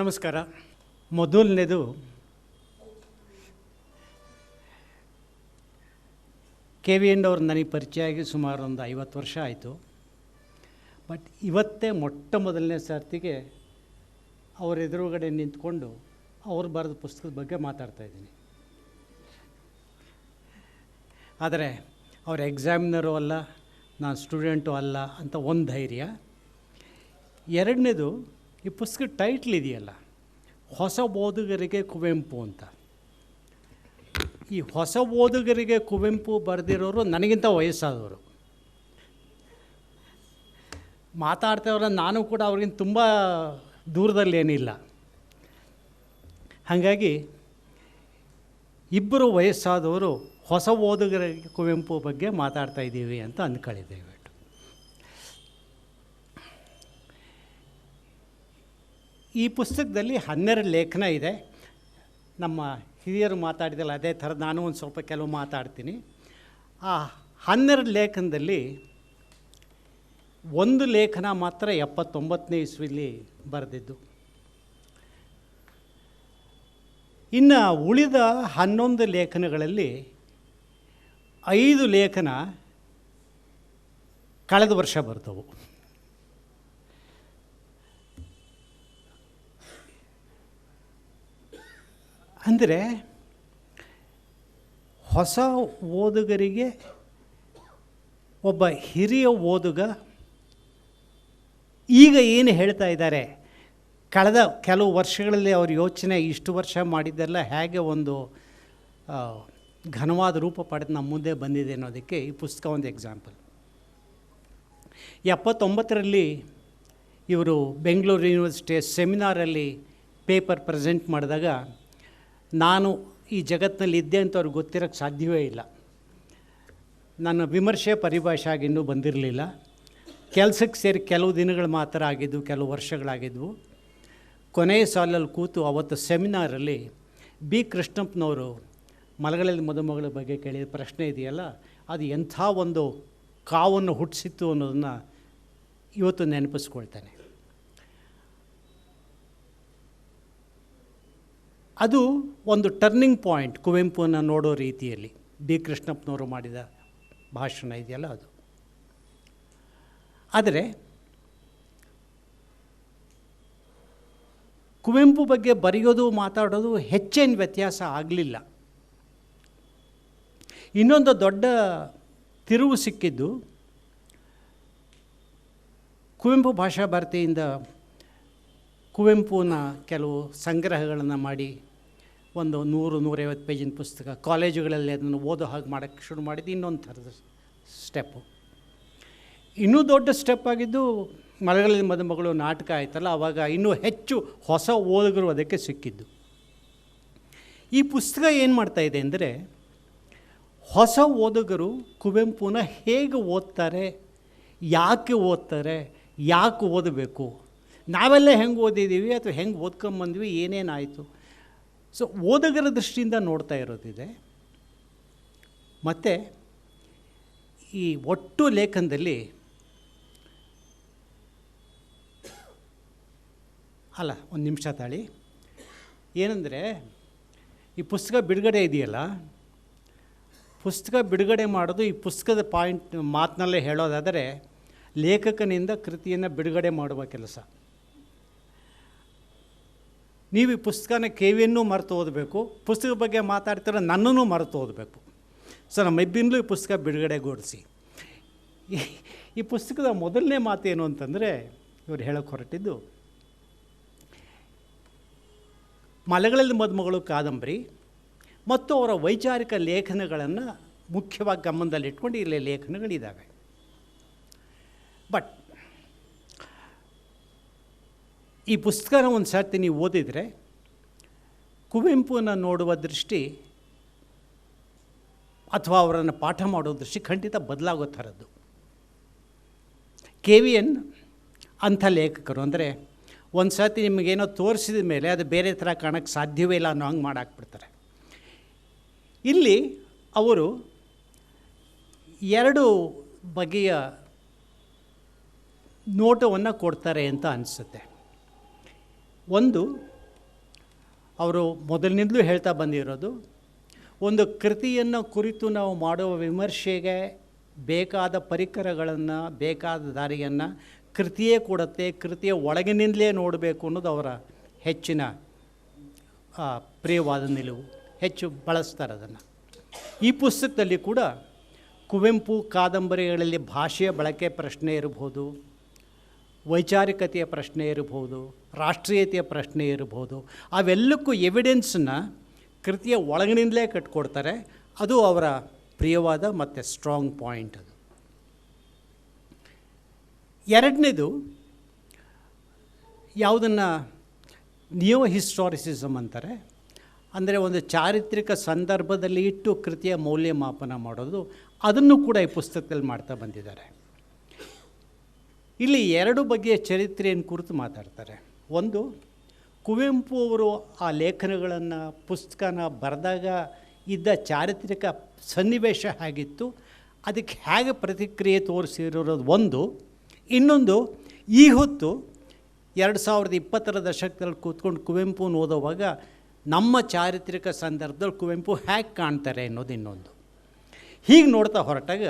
ನಮಸ್ಕಾರ. ಮೊದಲನೇದು, K V end ಅವ್ರು ನನಗೆ ಪರಿಚಯ ಆಗಿ ಸುಮಾರು ಒಂದು ಐವತ್ತು ವರ್ಷ ಆಯಿತು. ಬಟ್ ಇವತ್ತೇ ಮೊಟ್ಟ ಮೊದಲನೇ ಸರ್ತಿಗೆ ಅವರ ಎದುರುಗಡೆ ನಿಂತ್ಕೊಂಡು ಅವ್ರು ಬರೆದ ಪುಸ್ತಕದ ಬಗ್ಗೆ ಮಾತಾಡ್ತಾ ಇದ್ದೀನಿ. ಆದರೆ ಅವ್ರ ಎಕ್ಸಾಮಿನರು ಅಲ್ಲ, ನಾನು ಸ್ಟೂಡೆಂಟು ಅಲ್ಲ ಅಂತ ಒಂದು ಧೈರ್ಯ. ಎರಡನೇದು ಈ ಪುಸ್ತಕ ಟೈಟ್ಲ್ ಇದೆಯಲ್ಲ? ಹೊಸ ಓದುಗರಿಗೆ ಕುವೆಂಪು ಅಂತ. ಈ ಹೊಸ ಓದುಗರಿಗೆ ಕುವೆಂಪು ಬರೆದಿರೋರು ನನಗಿಂತ ವಯಸ್ಸಾದವರು. ಮಾತಾಡ್ತೇವ್ರ ನಾನು ಕೂಡ ಅವ್ರಿಗಿಂತ ತುಂಬ ದೂರದಲ್ಲೇನಿಲ್ಲ ಹಾಗಾಗಿ ಇಬ್ಬರು ವಯಸ್ಸಾದವರು ಹೊಸ ಓದುಗರಿಗೆ ಕುವೆಂಪು ಬಗ್ಗೆ ಮಾತಾಡ್ತಾ ಇದ್ದೀವಿ ಅಂತ ಅಂದ್ಕೊಳ್ಳಿ ಈ ಪುಸ್ತಕದಲ್ಲಿ ಹನ್ನೆರಡು ಲೇಖನ ಇದೆ. ನಮ್ಮ ಹಿರಿಯರು ಮಾತಾಡಿದಲ್ಲ ಅದೇ ಥರ ನಾನು ಒಂದು ಸ್ವಲ್ಪ ಕೆಲವು ಮಾತಾಡ್ತೀನಿ. ಆ ಹನ್ನೆರಡು ಲೇಖನದಲ್ಲಿ ಒಂದು ಲೇಖನ ಮಾತ್ರ ಎಪ್ಪತ್ತೊಂಬತ್ತನೇ ಇಸ್ವಿಲಿ ಬರೆದಿದ್ದು. ಇನ್ನು ಉಳಿದ ಹನ್ನೊಂದು ಲೇಖನಗಳಲ್ಲಿ ಐದು ಲೇಖನ ಕಳೆದ ವರ್ಷ ಬರ್ತವು ಅಂದರೆ ಹೊಸ ಓದುಗರಿಗೆ ಒಬ್ಬ ಹಿರಿಯ ಓದುಗ ಈಗ ಏನು ಹೇಳ್ತಾ ಇದ್ದಾರೆ? ಕಳೆದ ಕೆಲವು ವರ್ಷಗಳಲ್ಲಿ ಅವ್ರ ಯೋಚನೆ ಇಷ್ಟು ವರ್ಷ ಮಾಡಿದ್ದೆಲ್ಲ ಹೇಗೆ ಒಂದು ಘನವಾದ ರೂಪ ಪಡೆದು ನಮ್ಮ ಮುಂದೆ ಬಂದಿದೆ ಅನ್ನೋದಕ್ಕೆ ಈ ಪುಸ್ತಕ ಒಂದು ಎಕ್ಸಾಂಪಲ್ ಎಪ್ಪತ್ತೊಂಬತ್ತರಲ್ಲಿ ಇವರು ಬೆಂಗಳೂರು ಯೂನಿವರ್ಸಿಟಿಯ ಸೆಮಿನಾರಲ್ಲಿ ಪೇಪರ್ ಪ್ರೆಸೆಂಟ್ ಮಾಡಿದಾಗ ನಾನು ಈ ಜಗತ್ತಿನಲ್ಲಿ ಇದ್ದೆ ಅಂತ ಅವ್ರಿಗೆ ಗೊತ್ತಿರೋಕ್ಕೆ ಸಾಧ್ಯವೇ ಇಲ್ಲ. ನನ್ನ ವಿಮರ್ಶೆ ಪರಿಭಾಷೆ ಆಗಿ ಇನ್ನೂ ಬಂದಿರಲಿಲ್ಲ. ಕೆಲಸಕ್ಕೆ ಸೇರಿ ಕೆಲವು ದಿನಗಳು ಮಾತ್ರ ಆಗಿದ್ದು ಕೆಲವು ವರ್ಷಗಳಾಗಿದ್ವು. ಕೊನೆಯ ಸಾಲಲ್ಲಿ ಕೂತು ಅವತ್ತು ಸೆಮಿನಾರಲ್ಲಿ ಬಿ. ಕೃಷ್ಣಪ್ಪನವರು ಮಲಗಳಲ್ಲಿ ಮದುಮಗಳ ಬಗ್ಗೆ ಕೇಳಿದ ಪ್ರಶ್ನೆ ಇದೆಯಲ್ಲ, ಅದು ಎಂಥ ಒಂದು ಕಾವನ್ನು ಹುಟ್ಟಿಸಿತ್ತು ಅನ್ನೋದನ್ನು ಇವತ್ತು ನೆನಪಿಸ್ಕೊಳ್ತಾನೆ. ಅದು ಒಂದು ಟರ್ನಿಂಗ್ ಪಾಯಿಂಟ್ ಕುವೆಂಪುನ ನೋಡೋ ರೀತಿಯಲ್ಲಿ ಬಿ ಕೃಷ್ಣಪ್ಪನವರು ಮಾಡಿದ ಭಾಷಣ ಇದೆಯಲ್ಲ ಅದು. ಆದರೆ ಕುವೆಂಪು ಬಗ್ಗೆ ಬರೆಯೋದು ಮಾತಾಡೋದು ಹೆಚ್ಚೇನು ವ್ಯತ್ಯಾಸ ಆಗಲಿಲ್ಲ. ಇನ್ನೊಂದು ದೊಡ್ಡ ತಿರುವು ಸಿಕ್ಕಿದ್ದು ಕುವೆಂಪು ಭಾಷಾ ಭಾರತಿಯಿಂದ ಕುವೆಂಪುನ ಕೆಲವು ಸಂಗ್ರಹಗಳನ್ನು ಮಾಡಿ ಒಂದು ನೂರು, ನೂರೈವತ್ತು ಪೇಜಿನ ಪುಸ್ತಕ. ಕಾಲೇಜುಗಳಲ್ಲಿ ಅದನ್ನು ಓದೋ ಹಾಗೆ ಮಾಡೋಕ್ಕೆ ಶುರು ಮಾಡಿದ್ದು ಇನ್ನೊಂದು ಥರದ ಸ್ಟೆಪ್ಪು. ಇನ್ನೂ ದೊಡ್ಡ ಸ್ಟೆಪ್ ಆಗಿದ್ದು ಮಲಗಳಲ್ಲಿ ಮದುಮಗಳು ನಾಟಕ ಆಯ್ತಲ್ಲ ಆವಾಗ ಇನ್ನೂ ಹೆಚ್ಚು ಹೊಸ ಓದುಗರು ಅದಕ್ಕೆ ಸಿಕ್ಕಿದ್ದು. ಈ ಪುಸ್ತಕ ಏನು ಮಾಡ್ತಾ ಇದೆ ಅಂದರೆ, ಹೊಸ ಓದುಗರು ಕುವೆಂಪುನ ಹೇಗೆ ಓದ್ತಾರೆ, ಯಾಕೆ ಓದ್ತಾರೆ, ಯಾಕೆ ಓದಬೇಕು, ನಾವೆಲ್ಲ ಹೆಂಗೆ ಓದಿದ್ದೀವಿ ಅಥವಾ ಹೆಂಗೆ ಓದ್ಕೊಂಬಂದ್ವಿ, ಏನೇನಾಯಿತು ಸೊ ಓದಗರ ದೃಷ್ಟಿಯಿಂದ ನೋಡ್ತಾ ಇರೋದಿದೆ. ಮತ್ತು, ಈ ಒಟ್ಟು ಲೇಖನದಲ್ಲಿ ಅಲ್ಲ, ಒಂದು ನಿಮಿಷ ತಾಳಿ. ಏನಂದರೆ, ಈ ಪುಸ್ತಕ ಬಿಡುಗಡೆ ಇದೆಯಲ್ಲ? ಪುಸ್ತಕ ಬಿಡುಗಡೆ ಮಾಡೋದು ಈ ಪುಸ್ತಕದ ಪಾಯಿಂಟ್ ಮಾತಿನಲ್ಲೇ ಹೇಳೋದಾದರೆ, ಲೇಖಕನಿಂದ ಕೃತಿಯನ್ನು ಬಿಡುಗಡೆ ಮಾಡುವ ಕೆಲಸ. ನೀವು ಈ ಪುಸ್ತಕನ ಕೆ ವಿಯನ್ನು ಮರೆತು ಓದಬೇಕು. ಪುಸ್ತಕದ ಬಗ್ಗೆ ಮಾತಾಡ್ತಿರೋ ನನ್ನನ್ನು ಮರೆತು ಓದಬೇಕು. ಸೊ ನಮ್ಮಿಬ್ಬರಿಂದಲೂ ಈ ಪುಸ್ತಕ ಬಿಡುಗಡೆಗೊಳಿಸಿ. ಈ- ಪುಸ್ತಕದ ಮೊದಲನೇ ಮಾತೇನು ಅಂತಂದರೆ, ಇವರು ಹೇಳಕ್ಕೆ ಹೊರಟಿದ್ದು, ಮಲೆಗಳಲ್ಲಿ ಮದುಮಗಳು ಕಾದಂಬರಿ ಮತ್ತು ಅವರ ವೈಚಾರಿಕ ಲೇಖನಗಳನ್ನು ಮುಖ್ಯವಾಗಿ ಗಮನದಲ್ಲಿಟ್ಕೊಂಡು ಇಲ್ಲಿ ಲೇಖನಗಳಿದ್ದಾವೆ ಬಟ್ ಈ ಪುಸ್ತಕನ ಒಂದು ಸರ್ತಿ ನೀವು ಓದಿದರೆ ಕುವೆಂಪುನ ನೋಡುವ ದೃಷ್ಟಿ ಅಥವಾ ಅವರನ್ನು ಪಾಠ ಮಾಡೋ ದೃಷ್ಟಿ ಖಂಡಿತ ಬದಲಾಗೋ ಥರದ್ದು. ಕೆ ವಿ ಎನ್ ಅಂಥ ಲೇಖಕರು ಅಂದರೆ ಒಂದು ಸರ್ತಿ ನಿಮಗೇನೋ ತೋರಿಸಿದ ಮೇಲೆ ಅದು ಬೇರೆ ಥರ ಕಾಣೋಕ್ಕೆ ಸಾಧ್ಯವೇ ಇಲ್ಲ ಅನ್ನೋ ಹಂಗೆ ಮಾಡಾಕ್ಬಿಡ್ತಾರೆ. ಇಲ್ಲಿ ಅವರು ಎರಡು ಬಗೆಯ ನೋಟವನ್ನು ಕೊಡ್ತಾರೆ ಅಂತ ಅನಿಸುತ್ತೆ. ಒಂದು, ಅವರು ಮೊದಲಿನಿಂದಲೂ ಹೇಳ್ತಾ ಬಂದಿರೋದು, ಒಂದು ಕೃತಿಯನ್ನು ಕುರಿತು ನಾವು ಮಾಡುವ ವಿಮರ್ಶೆಗೆ ಬೇಕಾದ ಪರಿಕರಗಳನ್ನು, ಬೇಕಾದ ದಾರಿಯನ್ನು ಕೃತಿಯೇ ಕೊಡುತ್ತೆ, ಕೃತಿಯ ಒಳಗಿನಿಂದಲೇ ನೋಡಬೇಕು ಅನ್ನೋದು ಅವರ ಹೆಚ್ಚಿನ ಪ್ರಿಯವಾದ ನಿಲುವು. ಹೆಚ್ಚು ಬಳಸ್ತಾರೆ ಅದನ್ನು. ಈ ಪುಸ್ತಕದಲ್ಲಿ ಕೂಡ ಕುವೆಂಪು ಕಾದಂಬರಿಗಳಲ್ಲಿ ಭಾಷೆಯ ಬಳಕೆ ಪ್ರಶ್ನೆ ಇರಬಹುದು. ವೈಚಾರಿಕತೆಯ ಪ್ರಶ್ನೆ ಇರಬಹುದು, ರಾಷ್ಟ್ರೀಯತೆಯ ಪ್ರಶ್ನೆ ಇರಬಹುದು, ಅವೆಲ್ಲಕ್ಕೂ ಎವಿಡೆನ್ಸನ್ನ ಕೃತಿಯ ಒಳಗಿನಿಂದಲೇ ಕಟ್ಕೊಡ್ತಾರೆ. ಅದು ಅವರ ಪ್ರಿಯವಾದ ಮತ್ತು ಸ್ಟ್ರಾಂಗ್ ಪಾಯಿಂಟ್ ಅದು. ಎರಡನೇದು, ಯಾವುದನ್ನು ನಿಯೋ ಹಿಸ್ಟಾರಿಸಿಸಮ್ ಅಂತಾರೆ. ಅಂದರೆ ಒಂದು ಚಾರಿತ್ರಿಕ ಸಂದರ್ಭದಲ್ಲಿ ಇಟ್ಟು ಕೃತಿಯ ಮೌಲ್ಯಮಾಪನ ಮಾಡೋದು. ಅದನ್ನು ಕೂಡ ಈ ಪುಸ್ತಕದಲ್ಲಿ ಮಾಡ್ತಾ ಬಂದಿದ್ದಾರೆ. ಇಲ್ಲಿ ಎರಡು ಬಗೆಯ ಚರಿತ್ರೆಯನ್ನು ಕುರಿತು ಮಾತಾಡ್ತಾರೆ. ಒಂದು, ಕುವೆಂಪು ಅವರು ಆ ಲೇಖನಗಳನ್ನು ಪುಸ್ತಕನ ಬರೆದಾಗ ಇದ್ದ ಚಾರಿತ್ರಿಕ ಸನ್ನಿವೇಶ ಹೇಗಿತ್ತು ಅದಕ್ಕೆ ಹೇಗೆ ಪ್ರತಿಕ್ರಿಯೆ ತೋರಿಸಿರೋದು ಒಂದು. ಇನ್ನೊಂದು, ಈ ಹೊತ್ತು ಎರಡು ಸಾವಿರದ ಇಪ್ಪತ್ತರ ದಶಕದಲ್ಲಿ ಕೂತ್ಕೊಂಡು ಕುವೆಂಪುನ ಓದೋವಾಗ ನಮ್ಮ ಚಾರಿತ್ರಿಕ ಸಂದರ್ಭದಲ್ಲಿ ಕುವೆಂಪು ಹೇಗೆ ಕಾಣ್ತಾರೆ ಅನ್ನೋದು ಇನ್ನೊಂದು. ಹೀಗೆ ನೋಡ್ತಾ ಹೊರಟಾಗ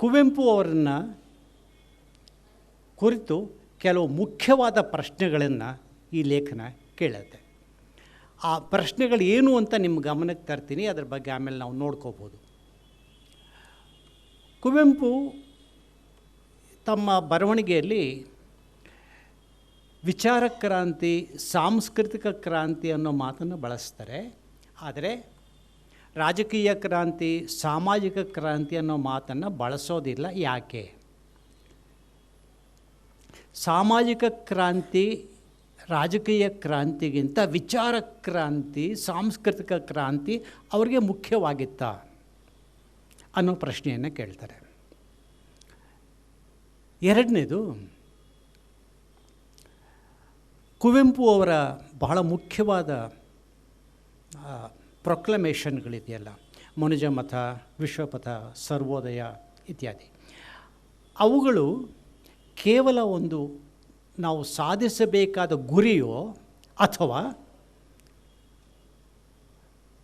ಕುವೆಂಪು ಅವರನ್ನು ಕುರಿತು ಕೆಲವು ಮುಖ್ಯವಾದ ಪ್ರಶ್ನೆಗಳನ್ನು ಈ ಲೇಖನ ಕೇಳುತ್ತೆ. ಆ ಪ್ರಶ್ನೆಗಳು ಏನು ಅಂತ ನಿಮ್ಮ ಗಮನಕ್ಕೆ ತರ್ತೀನಿ, ಅದ್ರ ಬಗ್ಗೆ ಆಮೇಲೆ ನಾವು ನೋಡ್ಕೋಬೋದು. ಕುವೆಂಪು ತಮ್ಮ ಬರವಣಿಗೆಯಲ್ಲಿ ವಿಚಾರ ಕ್ರಾಂತಿ, ಸಾಂಸ್ಕೃತಿಕ ಕ್ರಾಂತಿ ಅನ್ನೋ ಮಾತನ್ನು ಬಳಸ್ತಾರೆ. ಆದರೆ ರಾಜಕೀಯ ಕ್ರಾಂತಿ, ಸಾಮಾಜಿಕ ಕ್ರಾಂತಿ ಅನ್ನೋ ಮಾತನ್ನು ಬಳಸೋದಿಲ್ಲ. ಯಾಕೆ? ಸಾಮಾಜಿಕ ಕ್ರಾಂತಿ, ರಾಜಕೀಯ ಕ್ರಾಂತಿಗಿಂತ ವಿಚಾರ ಕ್ರಾಂತಿ, ಸಾಂಸ್ಕೃತಿಕ ಕ್ರಾಂತಿ ಅವರಿಗೆ ಮುಖ್ಯವಾಗಿತ್ತಾ ಅನ್ನೋ ಪ್ರಶ್ನೆಯನ್ನು ಕೇಳ್ತಾರೆ. ಎರಡನೇದು, ಕುವೆಂಪು ಅವರ ಬಹಳ ಮುಖ್ಯವಾದ ಪ್ರೊಕ್ಲಮೇಷನ್ಗಳಿದೆಯಲ್ಲ ಮನುಜ ಮತ ವಿಶ್ವಪಥ, ಸರ್ವೋದಯ ಇತ್ಯಾದಿ. ಅವುಗಳು ಕೇವಲ ಒಂದು ನಾವು ಸಾಧಿಸಬೇಕಾದ ಗುರಿಯೋ ಅಥವಾ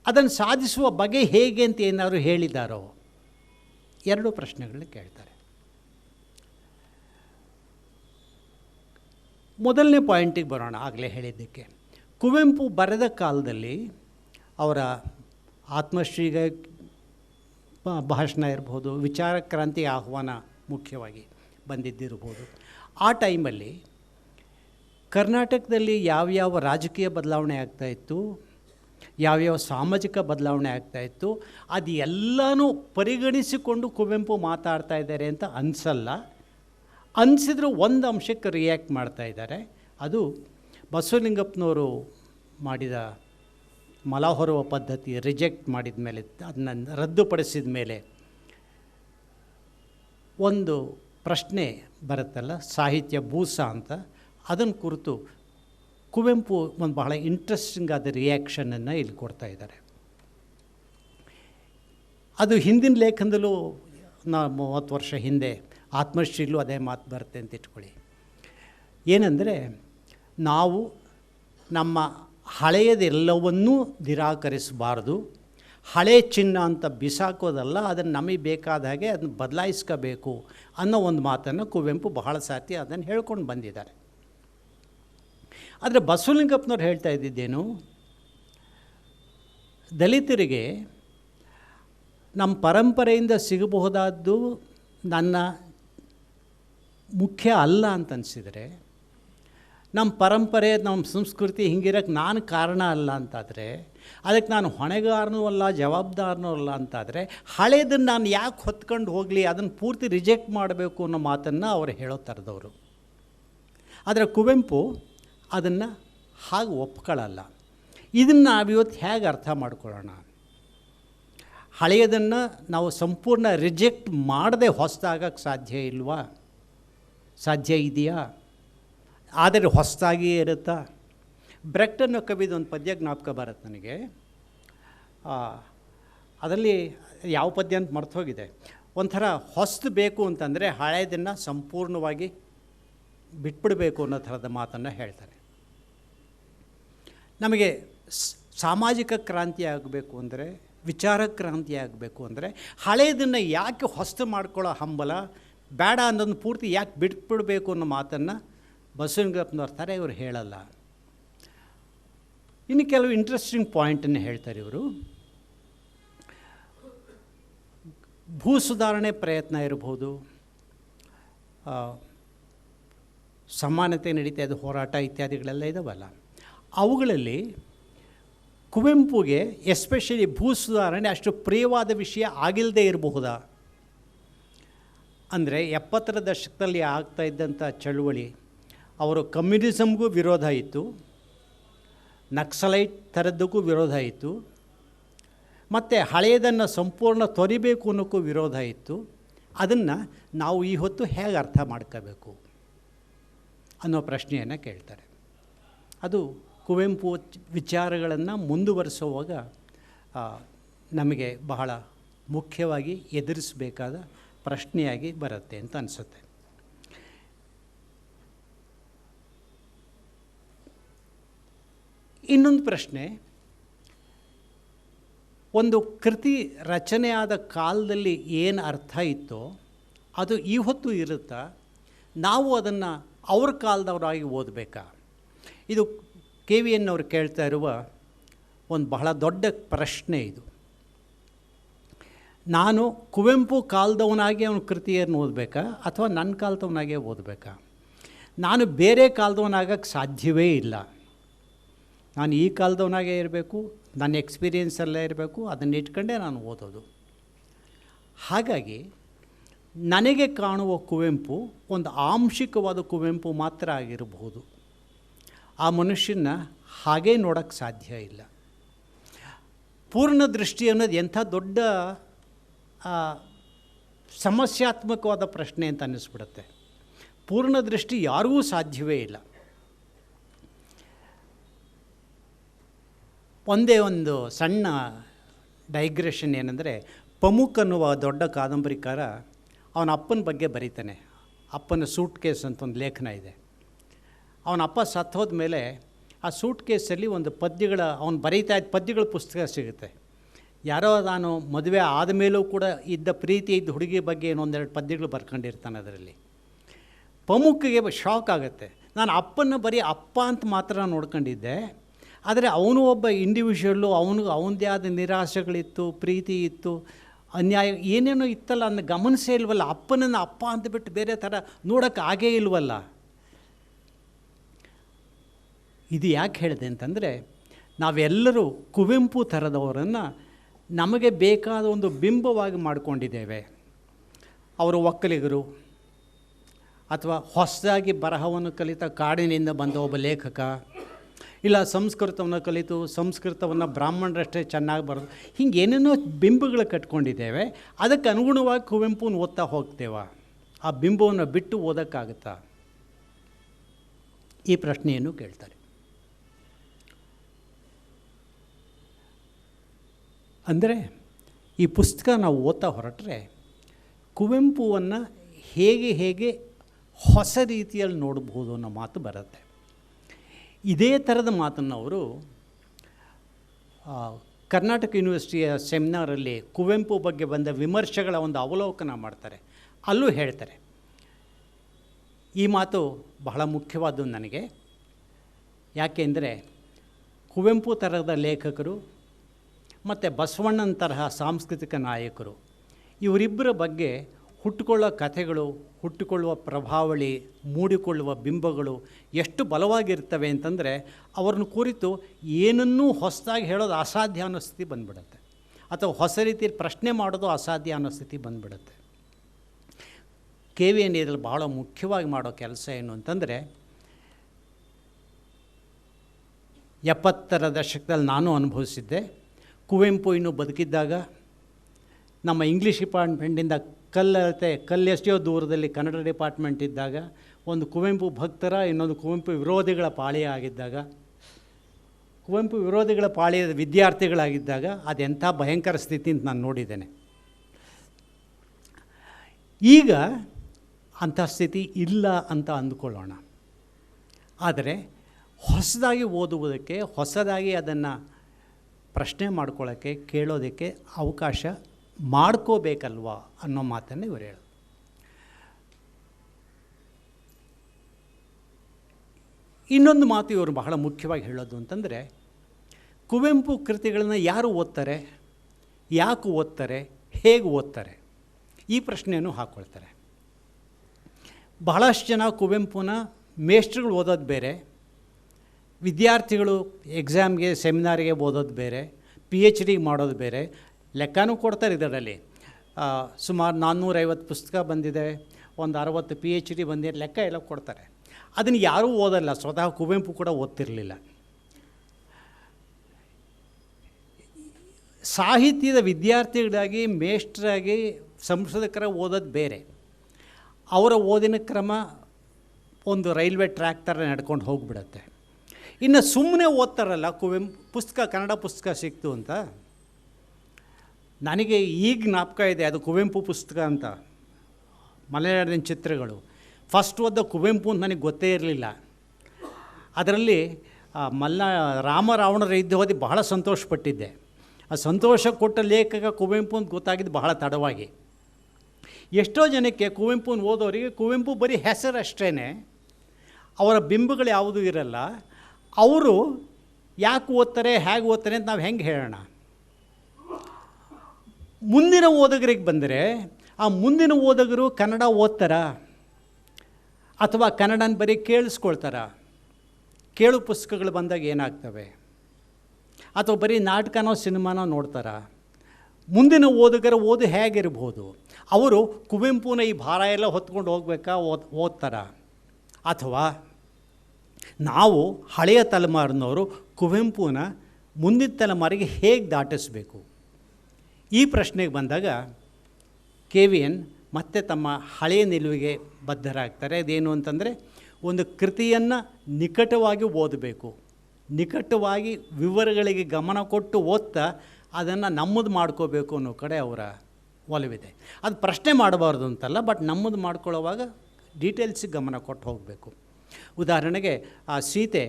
ಅದನ್ನು ಸಾಧಿಸುವ ಬಗೆ ಹೇಗೆ ಅಂತ ಏನಾದರೂ ಹೇಳಿದಾರೋ ಎರಡು ಪ್ರಶ್ನೆಗಳನ್ನ ಕೇಳ್ತಾರೆ. ಮೊದಲನೇ ಪಾಯಿಂಟಿಗೆ ಬರೋಣ ಆಗಲೇ ಹೇಳಿದ್ದಕ್ಕೆ. ಕುವೆಂಪು ಬರೆದ ಕಾಲದಲ್ಲಿ ಅವರ ಆತ್ಮಶ್ರೀಗ ಭಾಷಣ ಇರ್ಬೋದು, ವಿಚಾರ ಕ್ರಾಂತಿ ಆಹ್ವಾನ ಮುಖ್ಯವಾಗಿ. ಬಂದಿದ್ದಿರ್ಬೋದು. ಆ ಟೈಮಲ್ಲಿ ಕರ್ನಾಟಕದಲ್ಲಿ ಯಾವ್ಯಾವ ರಾಜಕೀಯ ಬದಲಾವಣೆ ಆಗ್ತಾ ಇತ್ತು, ಯಾವ್ಯಾವ ಸಾಮಾಜಿಕ ಬದಲಾವಣೆ ಆಗ್ತಾಯಿತ್ತು ಅದು ಎಲ್ಲನೂ ಪರಿಗಣಿಸಿಕೊಂಡು ಕುವೆಂಪು ಮಾತಾಡ್ತಾ ಇದ್ದಾರೆ ಅಂತ ಅನಿಸಲ್ಲ. ಅನಿಸಿದ್ರು ಒಂದು ಅಂಶಕ್ಕೆ ರಿಯಾಕ್ಟ್ ಮಾಡ್ತಾ ಇದ್ದಾರೆ. ಅದು ಬಸವಲಿಂಗಪ್ಪನವರು ಮಾಡಿದ ಮಲ ಹೊರುವ ಪದ್ಧತಿ ರಿಜೆಕ್ಟ್ ಮಾಡಿದ ಮೇಲೆ, ಅದನ್ನ ರದ್ದುಪಡಿಸಿದ ಮೇಲೆ ಒಂದು ಪ್ರಶ್ನೆ ಬರುತ್ತಲ್ಲ, ಸಾಹಿತ್ಯ ಭೂಸ ಅಂತ. ಅದನ್ನು ಕುರಿತು ಕುವೆಂಪು ಒಂದು ಬಹಳ ಇಂಟ್ರೆಸ್ಟಿಂಗ್ ಆದ ರಿಯಾಕ್ಷನನ್ನು ಇಲ್ಲಿ ಕೊಡ್ತಾ ಇದ್ದಾರೆ. ಅದು ಹಿಂದಿನ ಲೇಖನದಲ್ಲೂ ನಾ ಮೂವತ್ತು ವರ್ಷ ಹಿಂದೆ ಆತ್ಮಶ್ರೀಲೂ ಅದೇ ಮಾತು ಬರುತ್ತೆ ಅಂತ ಇಟ್ಕೊಳ್ಳಿ. ಏನಂದರೆ, ನಾವು ನಮ್ಮ ಹಳೆಯದೆಲ್ಲವನ್ನೂ ನಿರಾಕರಿಸಬಾರ್ದು. ಹಳೆ ಚಿನ್ನ ಅಂತ ಬಿಸಾಕೋದಲ್ಲ, ಅದನ್ನು ನಮಗೆ ಬೇಕಾದ ಹಾಗೆ ಅದನ್ನು ಬದಲಾಯಿಸ್ಕೋಬೇಕು ಅನ್ನೋ ಒಂದು ಮಾತನ್ನು ಕುವೆಂಪು ಬಹಳ ಸಾತಿ ಅದನ್ನು ಹೇಳ್ಕೊಂಡು ಬಂದಿದ್ದಾರೆ. ಆದರೆ ಬಸವಲಿಂಗಪ್ಪನವ್ರು ಹೇಳ್ತಾ ಇದ್ದಿದ್ದೇನು, ದಲಿತರಿಗೆ ನಮ್ಮ ಪರಂಪರೆಯಿಂದ ಸಿಗಬಹುದಾದ್ದು ನನ್ನ ಮುಖ್ಯ ಅಲ್ಲ ಅಂತ ಅನಿಸಿದರೆ ನಮ್ಮ ಪರಂಪರೆ ನಮ್ಮ ಸಂಸ್ಕೃತಿ ಹಿಂಗಿರೋಕ್ಕೆ ನಾನು ಕಾರಣ ಅಲ್ಲ ಅಂತಾದರೆ ಅದಕ್ಕೆ ನಾನು ಹೊಣೆಗಾರನೂ ಅಲ್ಲ, ಜವಾಬ್ದಾರನೂ ಅಲ್ಲ ಅಂತಾದರೆ ಹಳೇದನ್ನು ನಾನು ಯಾಕೆ ಹೊತ್ಕೊಂಡು ಹೋಗಲಿ ಅದನ್ನು ಪೂರ್ತಿ ರಿಜೆಕ್ಟ್ ಮಾಡಬೇಕು ಅನ್ನೋ ಮಾತನ್ನು ಅವರು ಹೇಳೋ ಥರದವರು. ಆದರೆ ಕುವೆಂಪು ಅದನ್ನು ಹಾಗೆ ಒಪ್ಕೊಳ್ಳಲ್ಲ ಇದನ್ನು ನಾವಿವತ್ತು ಹೇಗೆ ಅರ್ಥ ಮಾಡ್ಕೊಳ್ಳೋಣ? ಹಳೆಯದನ್ನು ನಾವು ಸಂಪೂರ್ಣ ರಿಜೆಕ್ಟ್ ಮಾಡದೆ ಹೊಸದಾಗಕ್ಕೆ ಸಾಧ್ಯ ಇಲ್ವಾ? ಸಾಧ್ಯ ಇದೆಯಾ? ಆದರೆ ಹೊಸದಾಗಿಯೇ ಇರುತ್ತಾ? ಬ್ರೆಕ್ಟನ್ನು ಕವಿದ ಒಂದು ಪದ್ಯ ಜ್ಞಾಪಕ ಬರುತ್ತೆ ನನಗೆ. ಅದರಲ್ಲಿ ಯಾವ ಪದ್ಯ ಅಂತ ಮರ್ತೋಗಿದೆ ಒಂಥರ ಹೊಸ್ತು ಬೇಕು ಅಂತಂದರೆ ಹಳೆಯದನ್ನು ಸಂಪೂರ್ಣವಾಗಿ ಬಿಟ್ಬಿಡಬೇಕು ಅನ್ನೋ ಥರದ ಮಾತನ್ನು ಹೇಳ್ತಾರೆ. ನಮಗೆ ಸಾಮಾಜಿಕ ಕ್ರಾಂತಿ ಆಗಬೇಕು ಅಂದರೆ, ವಿಚಾರ ಕ್ರಾಂತಿ ಆಗಬೇಕು ಅಂದರೆ ಹಳೆಯದನ್ನು ಯಾಕೆ ಹೊಸ್ತು ಮಾಡ್ಕೊಳ್ಳೋ ಹಂಬಲ, ಬೇಡ ಅನ್ನೋದನ್ನು ಪೂರ್ತಿ ಯಾಕೆ ಬಿಟ್ಬಿಡಬೇಕು ಅನ್ನೋ ಮಾತನ್ನು ಬಸವನಗಪ್ಪನವ್ರ ಥರ ಇವರು ಹೇಳಲ್ಲ. ಇನ್ನು ಕೆಲವು ಇಂಟ್ರೆಸ್ಟಿಂಗ್ ಪಾಯಿಂಟನ್ನು ಹೇಳ್ತಾರೆ ಇವರು. ಭೂ ಸುಧಾರಣೆ ಪ್ರಯತ್ನ ಇರಬಹುದು ಸಮಾನತೆ ನಡೀತಾ ಇದೆ, ಹೋರಾಟ ಇತ್ಯಾದಿಗಳೆಲ್ಲ ಇದಾವಲ್ಲ. ಅವುಗಳಲ್ಲಿ ಕುವೆಂಪುಗೆ ಎಸ್ಪೆಷಲಿ ಭೂ ಸುಧಾರಣೆ ಅಷ್ಟು ಪ್ರಿಯವಾದ ವಿಷಯ ಆಗಿಲ್ಲದೆ ಇರಬಹುದಾ? ಅಂದರೆ ಎಪ್ಪತ್ತರ ದಶಕದಲ್ಲಿ ಆಗ್ತಾ ಇದ್ದಂಥ ಚಳುವಳಿ ಅವರು ಕಮ್ಯುನಿಸಮ್ಗೂ ವಿರೋಧ ಇತ್ತು, ನಕ್ಸಲೈಟ್ ಥರದ್ದಕ್ಕೂ ವಿರೋಧ ಇತ್ತು, ಮತ್ತು ಹಳೆಯದನ್ನು ಸಂಪೂರ್ಣ ತೊರಿಬೇಕು ಅನ್ನೋಕ್ಕೂ ವಿರೋಧ ಇತ್ತು. ಅದನ್ನು ನಾವು ಈ ಹೊತ್ತು ಹೇಗೆ ಅರ್ಥ ಮಾಡ್ಕೋಬೇಕು ಅನ್ನೋ ಪ್ರಶ್ನೆಯನ್ನು ಕೇಳ್ತಾರೆ. ಅದು ಕುವೆಂಪು ವಿಚಾರಗಳನ್ನು ಮುಂದುವರಿಸುವಾಗ ನಮಗೆ ಬಹಳ ಮುಖ್ಯವಾಗಿ ಎದುರಿಸಬೇಕಾದ ಪ್ರಶ್ನೆಯಾಗಿ ಬರುತ್ತೆ ಅಂತ ಅನಿಸುತ್ತೆ. ಇನ್ನೊಂದು ಪ್ರಶ್ನೆ. ಒಂದು ಕೃತಿ ರಚನೆಯಾದ ಕಾಲದಲ್ಲಿ ಏನು ಅರ್ಥ ಇತ್ತೋ, ಅದು ಈ ಹೊತ್ತು ಇರುತ್ತಾ? ನಾವು ಅದನ್ನು ಅವ್ರ ಕಾಲದವರಾಗಿ ಓದಬೇಕಾ? ಇದು ಕೆ ವಿ ಎನ್ ಅವರು ಕೇಳ್ತಾ ಇರುವ ಒಂದು ಬಹಳ ದೊಡ್ಡ ಪ್ರಶ್ನೆ ಇದು. ನಾನು ಕುವೆಂಪು ಕಾಲದವನಾಗಿ ಅವನ ಕೃತಿಯನ್ನು ಓದಬೇಕಾ, ಅಥವಾ ನನ್ನ ಕಾಲದವನಾಗೇ ಓದಬೇಕಾ? ನಾನು ಬೇರೆ ಕಾಲದವನಾಗಕ್ಕೆ ಸಾಧ್ಯವೇ ಇಲ್ಲ. ನಾನು ಈ ಕಾಲದವನಾಗೇ ಇರಬೇಕು, ನನ್ನ ಎಕ್ಸ್ಪೀರಿಯೆನ್ಸಲ್ಲೇ ಇರಬೇಕು, ಅದನ್ನು ಇಟ್ಕೊಂಡೇ ನಾನು ಓದೋದು. ಹಾಗಾಗಿ ನನಗೆ ಕಾಣುವ ಕುವೆಂಪು ಒಂದು ಆಂಶಿಕವಾದ ಕುವೆಂಪು ಮಾತ್ರ ಆಗಿರಬಹುದು. ಆ ಮನುಷ್ಯನ ಹಾಗೇ ನೋಡೋಕ್ಕೆ ಸಾಧ್ಯ ಇಲ್ಲ. ಪೂರ್ಣ ದೃಷ್ಟಿ ಅನ್ನೋದು ಎಂಥ ದೊಡ್ಡ ಸಮಸ್ಯಾತ್ಮಕವಾದ ಪ್ರಶ್ನೆ ಅಂತ ಅನ್ನಿಸ್ಬಿಡುತ್ತೆ. ಪೂರ್ಣ ದೃಷ್ಟಿ ಯಾರಿಗೂ ಸಾಧ್ಯವೇ ಇಲ್ಲ. ಒಂದೇ ಒಂದು ಸಣ್ಣ ಡೈಗ್ರೆಷನ್ ಏನಂದರೆ ಪಮುಖ್ ಅನ್ನುವ ದೊಡ್ಡ ಕಾದಂಬರಿಕಾರ ಅವನ ಅಪ್ಪನ ಬಗ್ಗೆ ಬರೀತಾನೆ. ಅಪ್ಪನ ಸೂಟ್ ಕೇಸ್ ಅಂತ ಒಂದು ಲೇಖನ ಇದೆ. ಅವನ ಅಪ್ಪ ಸತ್ತೋದ ಮೇಲೆ ಆ ಸೂಟ್ ಕೇಸಲ್ಲಿ ಒಂದು ಪದ್ಯಗಳ, ಅವನು ಬರೀತಾ ಇದ್ದ ಪದ್ಯಗಳ ಪುಸ್ತಕ ಸಿಗುತ್ತೆ. ಯಾರೋ ನಾನು ಮದುವೆ ಆದಮೇಲೂ ಕೂಡ ಇದ್ದ ಪ್ರೀತಿ ಇದ್ದ ಹುಡುಗಿ ಬಗ್ಗೆ ಏನೋ ಒಂದೆರಡು ಪದ್ಯಗಳು ಬರ್ಕೊಂಡಿರ್ತಾನೆ ಅದರಲ್ಲಿ. ಪ್ರಮುಖಗೆ ಶಾಕ್ ಆಗುತ್ತೆ. ನಾನು ಅಪ್ಪನ ಬರೀ ಅಪ್ಪ ಅಂತ ಮಾತ್ರ ನೋಡ್ಕೊಂಡಿದ್ದೆ. ಆದರೆ ಅವನು ಒಬ್ಬ ಇಂಡಿವಿಜುವಲ್ಲು ಅವನು, ಅವನದೇ ಆದ ನಿರಾಶೆಗಳಿತ್ತು, ಪ್ರೀತಿ ಇತ್ತು, ಅನ್ಯಾಯ, ಏನೇನೋ ಇತ್ತಲ್ಲ ಅನ್ನ ಗಮನಿಸೇ ಇಲ್ವಲ್ಲ, ಅಪ್ಪನನ್ನು ಅಪ್ಪ ಅಂತ ಬಿಟ್ಟು ಬೇರೆ ಥರ ನೋಡೋಕ್ಕೆ ಆಗೇ ಇಲ್ವಲ್ಲ. ಇದು ಯಾಕೆ ಹೇಳಿದೆ ಅಂತಂದರೆ, ನಾವೆಲ್ಲರೂ ಕುವೆಂಪು ಥರದವರನ್ನು ನಮಗೆ ಬೇಕಾದ ಒಂದು ಬಿಂಬವಾಗಿ ಮಾಡಿಕೊಂಡಿದ್ದೇವೆ. ಅವರು ಒಕ್ಕಲಿಗರು ಅಥವಾ ಹೊಸದಾಗಿ ಬರಹವನ್ನು ಕಲಿತ ಕಾಡಿನಿಂದ ಬಂದ ಒಬ್ಬ ಲೇಖಕ ಇಲ್ಲ ಸಂಸ್ಕೃತವನ್ನು ಕಲಿತು, ಸಂಸ್ಕೃತವನ್ನು ಬ್ರಾಹ್ಮಣರಷ್ಟೇ ಚೆನ್ನಾಗಿ ಬರೋದು, ಹಿಂಗೆ ಏನೇನೋ ಬಿಂಬಗಳು ಕಟ್ಕೊಂಡಿದ್ದೇವೆ, ಅದಕ್ಕೆ ಅನುಗುಣವಾಗಿ ಕುವೆಂಪುನ ಓದ್ತಾ ಹೋಗ್ತೇವ. ಆ ಬಿಂಬವನ್ನು ಬಿಟ್ಟು ಓದೋಕ್ಕಾಗುತ್ತಾ? ಈ ಪ್ರಶ್ನೆಯನ್ನು ಕೇಳ್ತಾರೆ. ಅಂದರೆ, ಈ ಪುಸ್ತಕ ನಾವು ಓದ್ತಾ ಹೊರಟ್ರೆ, ಕುವೆಂಪುವನ್ನು ಹೇಗೆ ಹೇಗೆ ಹೊಸ ರೀತಿಯಲ್ಲಿ ನೋಡಬಹುದು ಅನ್ನೋ ಮಾತು ಬರುತ್ತೆ. ಇದೇ ಥರದ ಮಾತನ್ನು ಅವರು ಕರ್ನಾಟಕ ಯೂನಿವರ್ಸಿಟಿಯ ಸೆಮಿನಾರಲ್ಲಿ ಕುವೆಂಪು ಬಗ್ಗೆ ಬಂದ ವಿಮರ್ಶೆಗಳ ಒಂದು ಅವಲೋಕನ ಮಾಡ್ತಾರೆ. ಅಲ್ಲೂ ಹೇಳ್ತಾರೆ. ಈ ಮಾತು ಬಹಳ ಮುಖ್ಯವಾದ್ದು ನನಗೆ. ಯಾಕೆಂದರೆ ಕುವೆಂಪು ಥರದ ಲೇಖಕರು ಮತ್ತು ಬಸವಣ್ಣನ ತರಹ ಸಾಂಸ್ಕೃತಿಕ ನಾಯಕರು, ಇವರಿಬ್ಬರ ಬಗ್ಗೆ ಹುಟ್ಟುಕೊಳ್ಳೋ ಕಥೆಗಳು, ಹುಟ್ಟಿಕೊಳ್ಳುವ ಪ್ರಭಾವಳಿ, ಮೂಡಿಕೊಳ್ಳುವ ಬಿಂಬಗಳು ಎಷ್ಟು ಬಲವಾಗಿರ್ತವೆ ಅಂತಂದರೆ ಅವ್ರನ್ನ ಕುರಿತು ಏನನ್ನೂ ಹೊಸದಾಗಿ ಹೇಳೋದು ಅಸಾಧ್ಯ ಅನ್ನೋ ಸ್ಥಿತಿ ಬಂದ್ಬಿಡುತ್ತೆ. ಅಥವಾ ಹೊಸ ರೀತಿಯಲ್ಲಿ ಪ್ರಶ್ನೆ ಮಾಡೋದು ಅಸಾಧ್ಯ ಅನ್ನೋ ಸ್ಥಿತಿ ಬಂದ್ಬಿಡುತ್ತೆ. ಕೆ ವಿ ಎನ್ ಇದರಲ್ಲಿ ಭಾಳ ಮುಖ್ಯವಾಗಿ ಮಾಡೋ ಕೆಲಸ ಏನು ಅಂತಂದರೆ ಎಪ್ಪತ್ತರ ದಶಕದಲ್ಲಿ ನಾನು ಅನುಭವಿಸಿದ್ದೆ. ಕುವೆಂಪು ಇನ್ನೂ ಬದುಕಿದ್ದಾಗ ನಮ್ಮ ಇಂಗ್ಲೀಷ್ ಡಿಪಾರ್ಟ್ಮೆಂಟಿಂದ ಕಲ್ಲತೆ ಕಲ್ಲೆಷ್ಟೋ ದೂರದಲ್ಲಿ ಕನ್ನಡ ಡಿಪಾರ್ಟ್ಮೆಂಟ್ ಇದ್ದಾಗ, ಒಂದು ಕುವೆಂಪು ಭಕ್ತರ, ಇನ್ನೊಂದು ಕುವೆಂಪು ವಿರೋಧಿಗಳ ಪಾಳಿಯ ಆಗಿದ್ದಾಗ, ಕುವೆಂಪು ವಿರೋಧಿಗಳ ಪಾಳಿಯ ವಿದ್ಯಾರ್ಥಿಗಳಾಗಿದ್ದಾಗ, ಅದೆಂಥ ಭಯಂಕರ ಸ್ಥಿತಿ ಅಂತ ನಾನು ನೋಡಿದ್ದೇನೆ. ಈಗ ಅಂಥ ಸ್ಥಿತಿ ಇಲ್ಲ ಅಂತ ಅಂದುಕೊಳ್ಳೋಣ. ಆದರೆ ಹೊಸದಾಗಿ ಓದುವುದಕ್ಕೆ, ಹೊಸದಾಗಿ ಅದನ್ನು ಪ್ರಶ್ನೆ ಮಾಡ್ಕೊಳ್ಳೋಕ್ಕೆ, ಕೇಳೋದಕ್ಕೆ ಅವಕಾಶ ಮಾಡ್ಕೋಬೇಕಲ್ವಾ ಅನ್ನೋ ಮಾತನ್ನು ಇವರು ಹೇಳೋದು. ಇನ್ನೊಂದು ಮಾತು ಇವರು ಬಹಳ ಮುಖ್ಯವಾಗಿ ಹೇಳೋದು ಅಂತಂದರೆ, ಕುವೆಂಪು ಕೃತಿಗಳನ್ನು ಯಾರು ಓದ್ತಾರೆ, ಯಾಕೆ ಓದ್ತಾರೆ, ಹೇಗೆ ಓದ್ತಾರೆ, ಈ ಪ್ರಶ್ನೆಯನ್ನು ಹಾಕ್ಕೊಳ್ತಾರೆ ಬಹಳಷ್ಟು ಜನ ಕುವೆಂಪುನ ಮೇಷ್ಟ್ರುಗಳು ಓದೋದು ಬೇರೆ, ವಿದ್ಯಾರ್ಥಿಗಳು ಎಕ್ಸಾಮ್ಗೆ ಸೆಮಿನಾರಿಗೆ ಓದೋದು ಬೇರೆ ಪಿ ಎಚ್ ಡಿ ಮಾಡೋದು ಬೇರೆ ಲೆಕ್ಕನೂ ಕೊಡ್ತಾರೆ ಇದರಲ್ಲಿ. ಸುಮಾರು ನಾನ್ನೂರೈವತ್ತು ಪುಸ್ತಕ ಬಂದಿದೆ, ಒಂದು ಅರವತ್ತು ಪಿ ಎಚ್ ಡಿ ಬಂದಿದೆ, ಲೆಕ್ಕ ಎಲ್ಲ ಕೊಡ್ತಾರೆ. ಅದನ್ನು ಯಾರೂ ಓದಲ್ಲ, ಸ್ವತಃ ಕುವೆಂಪು ಕೂಡ ಓದ್ತಿರಲಿಲ್ಲ. ಸಾಹಿತ್ಯದ ವಿದ್ಯಾರ್ಥಿಗಳಾಗಿ, ಮೇಷ್ಟ್ರಾಗಿ ಸಂಶೋಧಕರ ಓದೋದು ಬೇರೆ. ಅವರ ಓದಿನ ಕ್ರಮ ಒಂದು ರೈಲ್ವೆ ಟ್ರ್ಯಾಕ್ ಥರ ನಡ್ಕೊಂಡು ಹೋಗಿಬಿಡತ್ತೆ. ಇನ್ನು ಸುಮ್ಮನೆ ಓದ್ತಾರಲ್ಲ ಕುವೆಂಪು, ಪುಸ್ತಕ, ಕನ್ನಡ ಪುಸ್ತಕ ಸಿಕ್ತು ಅಂತ ನನಗೆ ಈಗ ಜ್ಞಾಪಕ ಇದೆ, ಅದು ಕುವೆಂಪು ಪುಸ್ತಕ ಅಂತ. ಮಲೆನಾಡಿನ ಚಿತ್ರಗಳು. ಫಸ್ಟ್ ಓದ್ದ ಕುವೆಂಪು ಅಂತ ನನಗೆ ಗೊತ್ತೇ ಇರಲಿಲ್ಲ. ಅದರಲ್ಲಿ ಮಲ್ಲ, ರಾಮ ರಾವಣರ ಯುದ್ಧ ಓದಿ ಬಹಳ ಸಂತೋಷಪಟ್ಟಿದ್ದೆ ಆ ಸಂತೋಷ ಕೊಟ್ಟ ಲೇಖಕ ಕುವೆಂಪು ಅಂತ ಗೊತ್ತಾಗಿದ್ದು ಬಹಳ ತಡವಾಗಿ. ಎಷ್ಟೋ ಜನಕ್ಕೆ ಕುವೆಂಪುನ ಓದೋರಿಗೆ ಕುವೆಂಪು ಬರೀ ಹೆಸರಷ್ಟೇ ಅವರ ಬಿಂಬಗಳು ಯಾವುದೂ ಇರಲ್ಲ. ಅವರು ಯಾಕೆ ಓದ್ತಾರೆ, ಹೇಗೆ ಓದ್ತಾರೆ ಅಂತ ನಾವು ಹೆಂಗೆ ಹೇಳೋಣ? ಮುಂದಿನ ಓದಗರಿಗೆ ಬಂದರೆ, ಆ ಮುಂದಿನ ಓದಗರು ಕನ್ನಡ ಓದ್ತಾರ? ಅಥವಾ ಕನ್ನಡನ ಬರೀ ಕೇಳಿಸ್ಕೊಳ್ತಾರ? ಕೇಳು ಪುಸ್ತಕಗಳು ಬಂದಾಗ ಏನಾಗ್ತವೆ? ಅಥವಾ ಬರೀ ನಾಟಕನೋ ಸಿನಿಮಾನೋ ನೋಡ್ತಾರ? ಮುಂದಿನ ಓದುಗರ ಓದು ಹೇಗಿರ್ಬೋದು? ಅವರು ಕುವೆಂಪುನ ಈ ಭಾರ ಎಲ್ಲ ಹೊತ್ಕೊಂಡು ಹೋಗ್ಬೇಕಾ? ಓದ್, ಓದ್ತಾರ? ಅಥವಾ ನಾವು ಹಳೆಯ ತಲೆಮಾರಿನವರು ಕುವೆಂಪುನ ಮುಂದಿನ ತಲೆಮಾರಿಗೆ ಹೇಗೆ ದಾಟಿಸಬೇಕು? ಈ ಪ್ರಶ್ನೆಗೆ ಬಂದಾಗ ಕೆ ವಿ ಎನ್ ಮತ್ತೆ ತಮ್ಮ ಹಳೆಯ ನಿಲುವಿಗೆ ಬದ್ಧರಾಗ್ತಾರೆ. ಅದೇನು ಅಂತಂದರೆ ಒಂದು ಕೃತಿಯನ್ನು ನಿಕಟವಾಗಿ ಓದಬೇಕು. ನಿಕಟವಾಗಿ ವಿವರಗಳಿಗೆ ಗಮನ ಕೊಟ್ಟು ಓದ್ತಾ ಅದನ್ನು ನಮ್ಮದು ಮಾಡ್ಕೋಬೇಕು ಅನ್ನೋ ಕಡೆ ಅವರ ಒಲವಿದೆ. ಅದು ಪ್ರಶ್ನೆ ಮಾಡಬಾರ್ದು ಅಂತಲ್ಲ, ಬಟ್ ನಮ್ಮದು ಮಾಡ್ಕೊಳ್ಳೋವಾಗ ಡೀಟೇಲ್ಸಿಗೆ ಗಮನ ಕೊಟ್ಟು ಹೋಗಬೇಕು. ಉದಾಹರಣೆಗೆ, ಆ ಸೀತೆ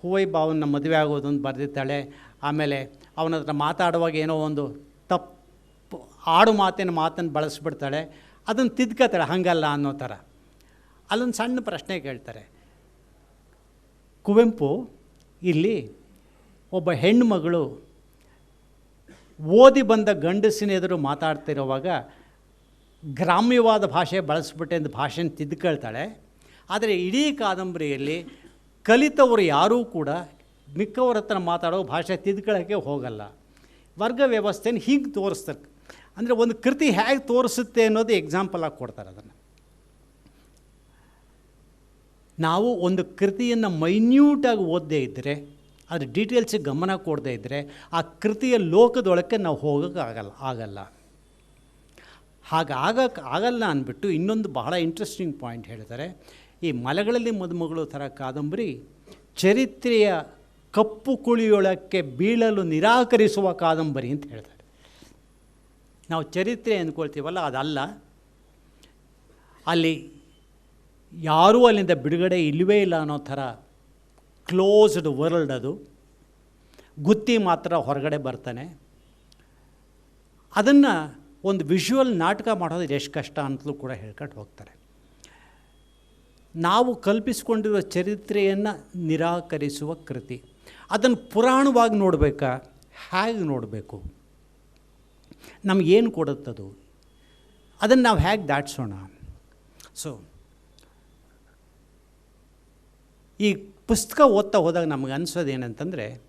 ಹೂವೈ ಭಾವನ ಮದುವೆ ಆಗೋದು ಅಂತ ಬರೆದಿದ್ದಾಳೆ ಆಮೇಲೆ ಅವನ ಹತ್ರ ಮಾತಾಡುವಾಗ ಏನೋ ಒಂದು ತಪ್ಪು, ಆಡು ಮಾತಿನ ಮಾತನ್ನು ಬಳಸ್ಬಿಡ್ತಾಳೆ. ಅದನ್ನು ತಿದ್ಕೋತಾಳೆ, ಹಂಗಲ್ಲ ಅನ್ನೋ ಥರ. ಅಲ್ಲೊಂದು ಸಣ್ಣ ಪ್ರಶ್ನೆ ಕೇಳ್ತಾರೆ. ಕುವೆಂಪು, ಇಲ್ಲಿ ಒಬ್ಬ ಹೆಣ್ಣುಮಗಳು ಓದಿ ಬಂದ ಗಂಡಸಿನ ಎದುರು ಮಾತಾಡ್ತಿರುವಾಗ ಗ್ರಾಮ್ಯವಾದ ಭಾಷೆ ಬಳಸ್ಬಿಟ್ಟೆ ಅಂತ ಭಾಷೆನ ತಿದ್ಕೊಳ್ತಾಳೆ. ಆದರೆ ಇಡೀ ಕಾದಂಬರಿಯಲ್ಲಿ ಕಲಿತವರು ಯಾರೂ ಕೂಡ ಮಿಕ್ಕವ್ರ ಹತ್ರ ಮಾತಾಡೋ ಭಾಷೆ ತಿದ್ಕೊಳ್ಳೋಕ್ಕೆ ಹೋಗಲ್ಲ. ವರ್ಗ ವ್ಯವಸ್ಥೆನ ಹೀಗೆ ತೋರಿಸ್ತಾರೆ. ಅಂದರೆ ಒಂದು ಕೃತಿ ಹೇಗೆ ತೋರಿಸುತ್ತೆ ಅನ್ನೋದು ಎಕ್ಸಾಂಪಲ್ ಆಗಿ ಕೊಡ್ತಾರೆ ಅದನ್ನು. ನಾವು ಒಂದು ಕೃತಿಯನ್ನು ಮೈನ್ಯೂಟಾಗಿ ಓದದೇ ಇದ್ದರೆ ಅದ್ರ ಡೀಟೇಲ್ಸಿಗೆ ಗಮನ ಕೊಡದೇ ಇದ್ದರೆ ಆ ಕೃತಿಯ ಲೋಕದೊಳಕ್ಕೆ ನಾವು ಹೋಗೋಕ್ಕೆ ಆಗಲ್ಲ ಆಗಲ್ಲ. ಹಾಗೆ ಆಗಕ್ಕೆ ಆಗಲ್ಲ ಅಂದ್ಬಿಟ್ಟು ಇನ್ನೊಂದು ಬಹಳ ಇಂಟ್ರೆಸ್ಟಿಂಗ್ ಪಾಯಿಂಟ್ ಹೇಳ್ತಾರೆ. ಈ ಮಲೆಗಳಲ್ಲಿ ಮದುಮಗಳು ಥರ ಕಾದಂಬರಿ, ಚರಿತ್ರೆಯ ಕಪ್ಪು ಕುಳಿಯೊಳಕ್ಕೆ ಬೀಳಲು ನಿರಾಕರಿಸುವ ಕಾದಂಬರಿ ಅಂತ ಹೇಳ್ತಾರೆ. ನಾವು ಚರಿತ್ರೆ ಅಂದ್ಕೊಳ್ತೀವಲ್ಲ ಅದಲ್ಲ. ಅಲ್ಲಿ ಯಾರೂ ಅಲ್ಲಿಂದ ಬಿಡುಗಡೆ ಇಲ್ಲವೇ ಇಲ್ಲ ಅನ್ನೋ ಥರ ಕ್ಲೋಸ್ಡ್ ವರ್ಲ್ಡ್ ಅದು. ಗುತ್ತಿ ಮಾತ್ರ ಹೊರಗಡೆ ಬರ್ತಾನೆ. ಅದನ್ನು ಒಂದು ವಿಷುವಲ್ ನಾಟಕ ಮಾಡೋದು ಎಷ್ಟು ಕಷ್ಟ ಅಂತಲೂ ಕೂಡ ಹೇಳ್ಕೊಂಡು ಹೋಗ್ತಾರೆ. ನಾವು ಕಲ್ಪಿಸಿಕೊಂಡಿರುವ ಚರಿತ್ರೆಯನ್ನು ನಿರಾಕರಿಸುವ ಕೃತಿ. ಅದನ್ನು ಪುರಾಣವಾಗಿ ನೋಡಬೇಕಾ, ಹೇಗೆ ನೋಡಬೇಕು? ನಮಗೇನು ಕೊಡುತ್ತದು? ಅದನ್ನು ನಾವು ಹೇಗೆ ದಾಟಿಸೋಣ? ಸೊ ಈ ಪುಸ್ತಕ ಓದ್ತಾ ಹೋದಾಗ ನಮಗೆ ಅನಿಸೋದು ಏನಂತಂದರೆ,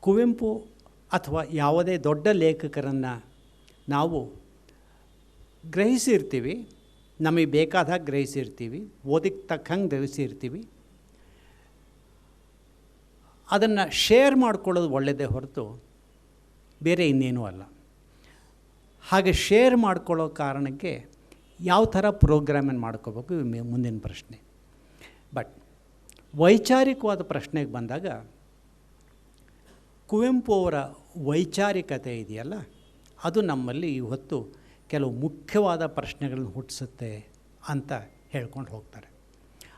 ಕುವೆಂಪು ಅಥವಾ ಯಾವುದೇ ದೊಡ್ಡ ಲೇಖಕರನ್ನು ನಾವು ಗ್ರಹಿಸಿರ್ತೀವಿ, ನಮಗೆ ಬೇಕಾದಾಗ ಗ್ರಹಿಸಿರ್ತೀವಿ ಓದಿಗೆ ತಕ್ಕಂಗೆ ಗ್ರಹಿಸಿರ್ತೀವಿ ಅದನ್ನು ಶೇರ್ ಮಾಡ್ಕೊಳ್ಳೋದು ಒಳ್ಳೆಯದೇ ಹೊರತು ಬೇರೆ ಇನ್ನೇನೂ ಅಲ್ಲ. ಹಾಗೆ ಶೇರ್ ಮಾಡ್ಕೊಳ್ಳೋ ಕಾರಣಕ್ಕೆ ಯಾವ ಥರ ಪ್ರೋಗ್ರಾಮನ್ನು ಮಾಡ್ಕೋಬೇಕು ಮುಂದಿನ ಪ್ರಶ್ನೆ. ಬಟ್ ವೈಚಾರಿಕವಾದ ಪ್ರಶ್ನೆಗೆ ಬಂದಾಗ ಕುವೆಂಪು ಅವರ ವೈಚಾರಿಕತೆ ಇದೆಯಲ್ಲ, ಅದು ನಮ್ಮಲ್ಲಿ ಇವತ್ತು ಕೆಲವು ಮುಖ್ಯವಾದ ಪ್ರಶ್ನೆಗಳನ್ನು ಹುಟ್ಟಿಸುತ್ತೆ ಅಂತ ಹೇಳ್ಕೊಂಡು ಹೋಗ್ತಾರೆ.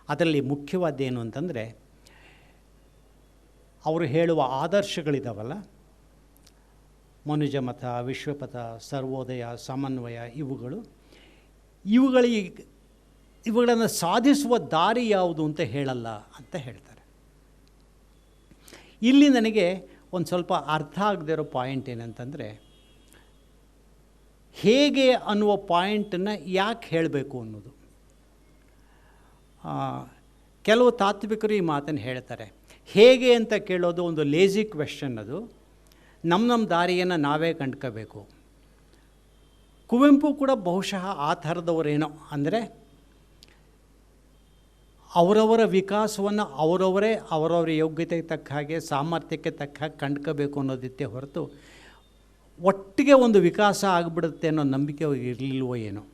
ಅದರಲ್ಲಿ ಮುಖ್ಯವಾದ ಏನು ಅಂತಂದರೆ ಅವರು ಹೇಳುವ ಆದರ್ಶಗಳಿದಾವಲ್ಲ? ಮನುಜಮತ, ವಿಶ್ವಪಥ, ಸರ್ವೋದಯ, ಸಮನ್ವಯ ಇವುಗಳು. ಇವುಗಳಿಗೆ ಇವುಗಳನ್ನು ಸಾಧಿಸುವ ದಾರಿ ಯಾವುದು ಅಂತ ಹೇಳಲ್ಲ ಅಂತ ಹೇಳ್ತಾರೆ. ಇಲ್ಲಿ ನನಗೆ ಒಂದು ಸ್ವಲ್ಪ ಅರ್ಥ ಆಗದಿರೋ ಪಾಯಿಂಟ್ ಏನಂತಂದರೆ, ಹೇಗೆ ಅನ್ನುವ ಪಾಯಿಂಟನ್ನು ಯಾಕೆ ಹೇಳಬೇಕು ಅನ್ನೋದು. ಕೆಲವು ತಾತ್ವಿಕರು ಈ ಮಾತನ್ನು ಹೇಳ್ತಾರೆ. ಹೇಗೆ ಅಂತ ಕೇಳೋದು ಒಂದು ಲೇಜಿ ಕ್ವೆಶನ್ ಅದು. ನಮ್ಮ ನಮ್ಮ ದಾರಿಯನ್ನು ನಾವೇ ಕಂಡ್ಕೋಬೇಕು. ಕುವೆಂಪು ಕೂಡ ಬಹುಶಃ ಆ ಥರದವರೇನೋ ಅಂದರೆ ಅವರವರ ವಿಕಾಸವನ್ನು ಅವರವರೇ ಅವರವರ ಯೋಗ್ಯತೆಗೆ ತಕ್ಕ ಹಾಗೆ ಸಾಮರ್ಥ್ಯಕ್ಕೆ ತಕ್ಕ ಹಾಗೆ ಕಂಡ್ಕೋಬೇಕು ಅನ್ನೋದಿತ್ತೆ ಹೊರತು ಒಟ್ಟಿಗೆ ಒಂದು ವಿಕಾಸ ಆಗಿಬಿಡುತ್ತೆ ಅನ್ನೋ ನಂಬಿಕೆ ಇರಲಿಲ್ವೋ ಏನೋ.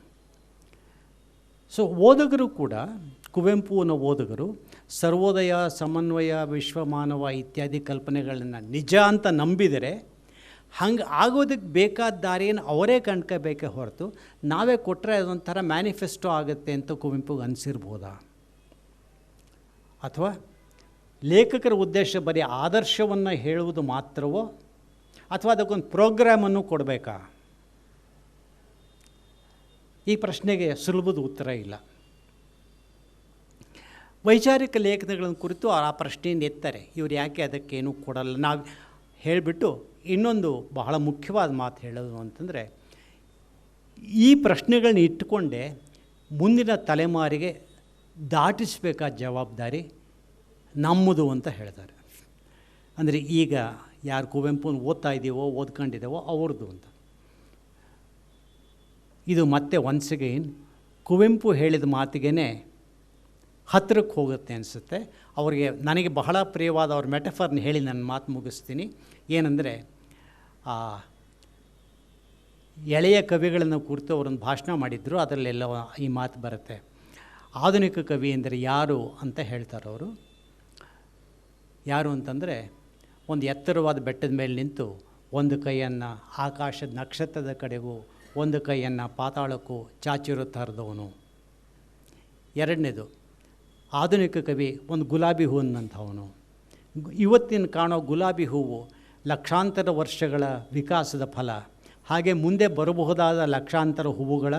ಸೊ ಓದುಗರು ಕೂಡ ಕುವೆಂಪು ಅನ್ನೋ ಓದುಗರು ಸರ್ವೋದಯ, ಸಮನ್ವಯ, ವಿಶ್ವಮಾನವ ಇತ್ಯಾದಿ ಕಲ್ಪನೆಗಳನ್ನು ನಿಜ ಅಂತ ನಂಬಿದರೆ ಹಂಗೆ ಆಗೋದಕ್ಕೆ ಬೇಕಾದ ದಾರಿಯನ್ನು ಅವರೇ ಕಂಡ್ಕೋಬೇಕೇ ಹೊರತು ನಾವೇ ಕೊಟ್ಟರೆ ಅದೊಂಥರ ಮ್ಯಾನಿಫೆಸ್ಟೋ ಆಗುತ್ತೆ ಅಂತ ಕುವೆಂಪುಗೆ ಅನಿಸಿರ್ಬೋದಾ? ಅಥವಾ ಲೇಖಕರ ಉದ್ದೇಶ ಬರೀ ಆದರ್ಶವನ್ನು ಹೇಳುವುದು ಮಾತ್ರವೋ? ಅಥವಾ ಅದಕ್ಕೊಂದು ಪ್ರೋಗ್ರಾಮನ್ನು ಕೊಡಬೇಕಾ? ಈ ಪ್ರಶ್ನೆಗೆ ಸುಲಭದ ಉತ್ತರ ಇಲ್ಲ. ವೈಚಾರಿಕ ಲೇಖನಗಳನ್ನು ಕುರಿತು ಆ ಪ್ರಶ್ನೆಯನ್ನು ಎತ್ತಾರೆ ಇವ್ರು ಯಾಕೆ ಅದಕ್ಕೇನು ಕೊಡಲ್ಲ. ನಾವು ಹೇಳಿಬಿಟ್ಟು ಇನ್ನೊಂದು ಬಹಳ ಮುಖ್ಯವಾದ ಮಾತು ಹೇಳೋದು ಅಂತಂದರೆ, ಈ ಪ್ರಶ್ನೆಗಳನ್ನ ಇಟ್ಟುಕೊಂಡೇ ಮುಂದಿನ ತಲೆಮಾರಿಗೆ ದಾಟಿಸಬೇಕಾದ ಜವಾಬ್ದಾರಿ ನಮ್ಮದು ಅಂತ ಹೇಳ್ತಾರೆ. ಅಂದರೆ ಈಗ ಯಾರು ಕುವೆಂಪುನ ಓದ್ತಾ ಇದ್ದೀವೋ ಓದ್ಕೊಂಡಿದ್ದೇವೋ ಅವ್ರದ್ದು ಅಂತ. ಇದು ಮತ್ತೆ ಒನ್ಸ್ ಅಗೈನ್ ಕುವೆಂಪು ಹೇಳಿದ ಮಾತಿಗೆ ಹತ್ತಿರಕ್ಕೆ ಹೋಗುತ್ತೆ ಅನಿಸುತ್ತೆ. ಅವರಿಗೆ ನನಗೆ ಬಹಳ ಪ್ರಿಯವಾದ ಅವ್ರ ಮೆಟಫರ್ನ ಹೇಳಿ ನನ್ನ ಮಾತು ಮುಗಿಸ್ತೀನಿ. ಏನಂದರೆ ಎಳೆಯ ಕವಿಗಳನ್ನು ಕುರಿತು ಅವರೊಂದು ಭಾಷಣ ಮಾಡಿದ್ರು, ಅದರಲ್ಲೆಲ್ಲ ಈ ಮಾತು ಬರುತ್ತೆ. ಆಧುನಿಕ ಕವಿ ಎಂದರೆ ಯಾರು ಅಂತ ಹೇಳ್ತಾರೆ ಅವರು. ಯಾರು ಅಂತಂದರೆ, ಒಂದು ಎತ್ತರವಾದ ಬೆಟ್ಟದ ಮೇಲೆ ನಿಂತು ಒಂದು ಕೈಯನ್ನು ಆಕಾಶದ ನಕ್ಷತ್ರದ ಕಡೆಗೂ, ಒಂದು ಕೈಯನ್ನು ಪಾತಾಳಕ್ಕೂ ಚಾಚಿರೋ ಎರಡನೇದು ಆಧುನಿಕ ಕವಿ ಒಂದು ಗುಲಾಬಿ ಹೂವಿನಂಥವನು ಗು- ಇವತ್ತಿನ ಕಾಣೋ ಗುಲಾಬಿ ಹೂವು ಲಕ್ಷಾಂತರ ವರ್ಷಗಳ ವಿಕಾಸದ ಫಲ. ಹಾಗೆ ಮುಂದೆ ಬರಬಹುದಾದ ಲಕ್ಷಾಂತರ ಹೂವುಗಳ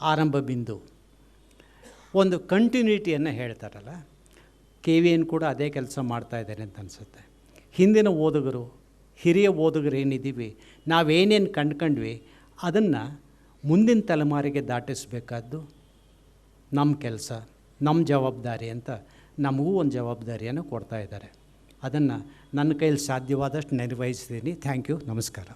ಆರಂಭ ಬಿಂದು. ಒಂದು ಕಂಟಿನ್ಯೂಟಿಯನ್ನು ಹೇಳ್ತಾರಲ್ಲ ಕೆ ವಿ ಎನ್ ಕೂಡ ಅದೇ ಕೆಲಸ ಮಾಡ್ತಾ ಇದ್ದಾರೆ ಅಂತ ಅನಿಸುತ್ತೆ. ಹಿಂದಿನ ಓದುಗರು, ಹಿರಿಯ ಓದುಗರು ಏನಿದ್ದೀವಿ, ನಾವೇನೇನು ಕಂಡ್ಕೊಂಡ್ವಿ, ಅದನ್ನು ಮುಂದಿನ ತಲೆಮಾರಿಗೆ ದಾಟಿಸಬೇಕಾದ್ದು ನಮ್ಮ ಕೆಲಸ. ನಮ್ಮ ಜವಾಬ್ದಾರಿ ಅಂತ ನಮಗೂ ಒಂದು ಜವಾಬ್ದಾರಿಯನ್ನು ಕೊಡ್ತಾ ಇದ್ದಾರೆ. ಅದನ್ನು ನನ್ನ ಕೈಯಲ್ಲಿ ಸಾಧ್ಯವಾದಷ್ಟು ನಿರ್ವಹಿಸ್ತೀನಿ. ಥ್ಯಾಂಕ್ ಯು ನಮಸ್ಕಾರ.